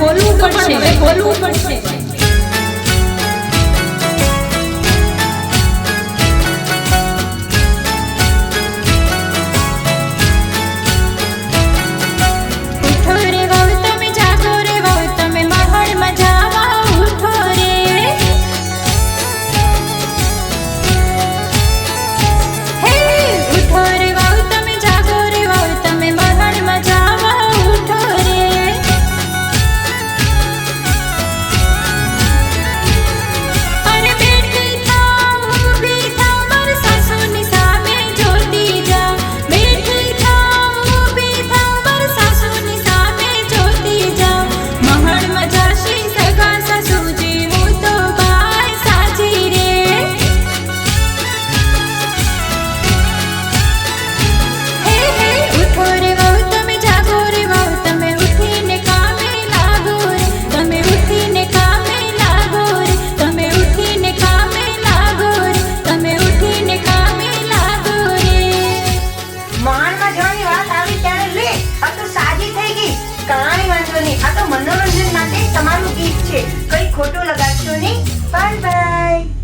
બોલવું પડશે. બોલવું પડશે. આ તો મનોરંજન માટે તમારું ગીત છે. કઈ ખોટું લગાડશો નહીં. Bye bye.